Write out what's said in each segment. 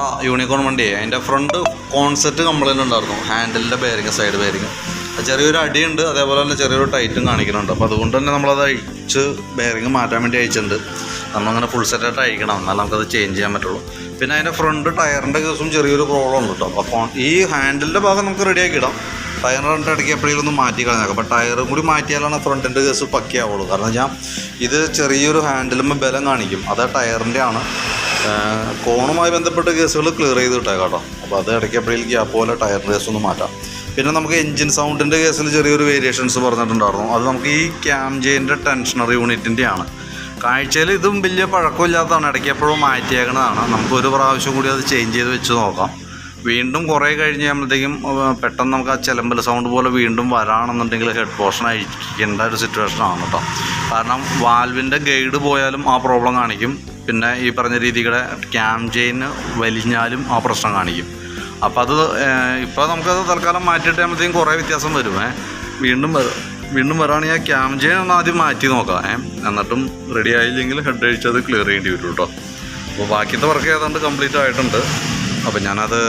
ആ യൂണിക്കോൺ വണ്ടിയെ. അതിന്റെ ഫ്രണ്ട് കോൺസെപ്റ്റ് കംപ്ലൈന്റ് ഉണ്ടായിരുന്നു. ഹാൻഡിലിന്റെ ബെയറിങ് സൈഡ് ബെയറിങ് ചെറിയൊരു അടിയുണ്ട് അതേപോലെ തന്നെ ചെറിയൊരു ടൈറ്റും കാണിക്കുന്നുണ്ട്. അപ്പോൾ അതുകൊണ്ട് തന്നെ നമ്മളത് അഴിച്ച് ബെയറിങ് മാറ്റാൻ വേണ്ടി അയച്ചിട്ടുണ്ട് നമ്മളങ്ങനെ ഫുൾ സെറ്റായിട്ട് അയക്കണം എന്നാലും നമുക്കത് ചേഞ്ച് ചെയ്യാൻ പറ്റുള്ളൂ. പിന്നെ അതിന്റെ ഫ്രണ്ട് ടയറിന്റെ കേസും ചെറിയൊരു പ്രോബ്ലം ഉണ്ട് കേട്ടോ അപ്പോൾ ഈ ഹാൻഡിലിന്റെ ഭാഗം നമുക്ക് റെഡിയാക്കി ഇടാം. ടയറിന്റെ ഇടയ്ക്ക് എപ്പോഴെങ്കിലും ഒന്ന് മാറ്റി കളഞ്ഞേക്കാം അപ്പോൾ ടയറും കൂടി മാറ്റിയാലാണ് ഫ്രണ്ടിന്റെ കേസ് പക്കിയാവുള്ളൂ. കാരണം ഞാൻ ഇത് ചെറിയൊരു ഹാൻഡിലുമ്പോൾ ബലം കാണിക്കും. അത് ടയറിന്റെ ആണ്. കോണുമായി ബന്ധപ്പെട്ട കേസുകൾ ക്ലിയർ ചെയ്ത് കിട്ടേക്കാട്ടോ കേട്ടോ. അപ്പോൾ അത് ഇടയ്ക്ക് എപ്പോഴെങ്കിലും ഗ്യാപ്പ് പോലെ ടയർ റേസ് ഒന്ന് മാറ്റാം. പിന്നെ നമുക്ക് എൻജിൻ സൗണ്ടിന്റെ കേസിൽ ചെറിയൊരു വേരിയേഷൻസ് പറഞ്ഞിട്ടുണ്ടായിരുന്നു. അത് നമുക്ക് ഈ ക്യാംജേന്റെ ടെൻഷണർ യൂണിറ്റിന്റെ ആണ്. കാഴ്ചയിൽ ഇതും വലിയ പഴക്കമില്ലാത്തതാണ്. ഇടയ്ക്ക് എപ്പോഴും മാറ്റിയേക്കണതാണ്. നമുക്ക് ഒരു പ്രാവശ്യം കൂടി അത് ചേഞ്ച് ചെയ്ത് വെച്ച് നോക്കാം. വീണ്ടും കുറേ കഴിഞ്ഞ് കഴിയുമ്പോഴത്തേക്കും പെട്ടെന്ന് നമുക്ക് ആ ചിലമ്പൽ സൗണ്ട് പോലെ വീണ്ടും വരാണെന്നുണ്ടെങ്കിൽ ഹെഡ് പോർഷൻ അഴിക്കേണ്ട ഒരു സിറ്റുവേഷൻ ആണ് കേട്ടോ കാരണം വാൽവിന്റെ ഗൈഡ് പോയാലും ആ പ്രോബ്ലം കാണിക്കും. പിന്നെ ഈ പറഞ്ഞ രീതിയുടെ ക്യാം ചെയിന് വലിഞ്ഞാലും ആ പ്രശ്നം കാണിക്കും. അപ്പോൾ അത് ഇപ്പോൾ നമുക്കത് തൽക്കാലം മാറ്റിയിട്ട് കഴിയുമ്പോഴത്തേക്കും കുറേ വ്യത്യാസം വരും വീണ്ടും വരും വീണ്ടും വരാണെങ്കിൽ ആ ക്യാം ചെയിൻ ഒന്ന് ആദ്യം മാറ്റി നോക്കാം എന്നിട്ടും റെഡി ആയില്ലെങ്കിൽ ഹെഡ് അഴിച്ചത് ക്ലിയർ ചെയ്യേണ്ടി വരും കേട്ടോ അപ്പോൾ ബാക്കിയത്തെ വർക്ക് ഏതാണ്ട് കംപ്ലീറ്റ് ആയിട്ടുണ്ട്. അപ്പോൾ ഞാനത്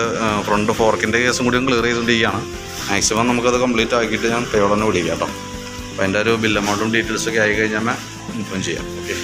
ഫ്രണ്ട് ഫോർക്കിന്റെ കേസും കൂടി ക്ലിയർ ചെയ്തുകൊണ്ടിരിക്കുകയാണ് മാക്സിമം നമുക്കത് കംപ്ലീറ്റ് ആക്കിയിട്ട് ഞാൻ പേയോടെ തന്നെ വിളിക്കാം കേട്ടോ. അപ്പോൾ അതിന്റെ ഒരു ബിൽ എമൗണ്ടും ഡീറ്റെയിൽസൊക്കെ ആയി കഴിഞ്ഞാൽ ഇൻഫോം ചെയ്യാം. ഓക്കെ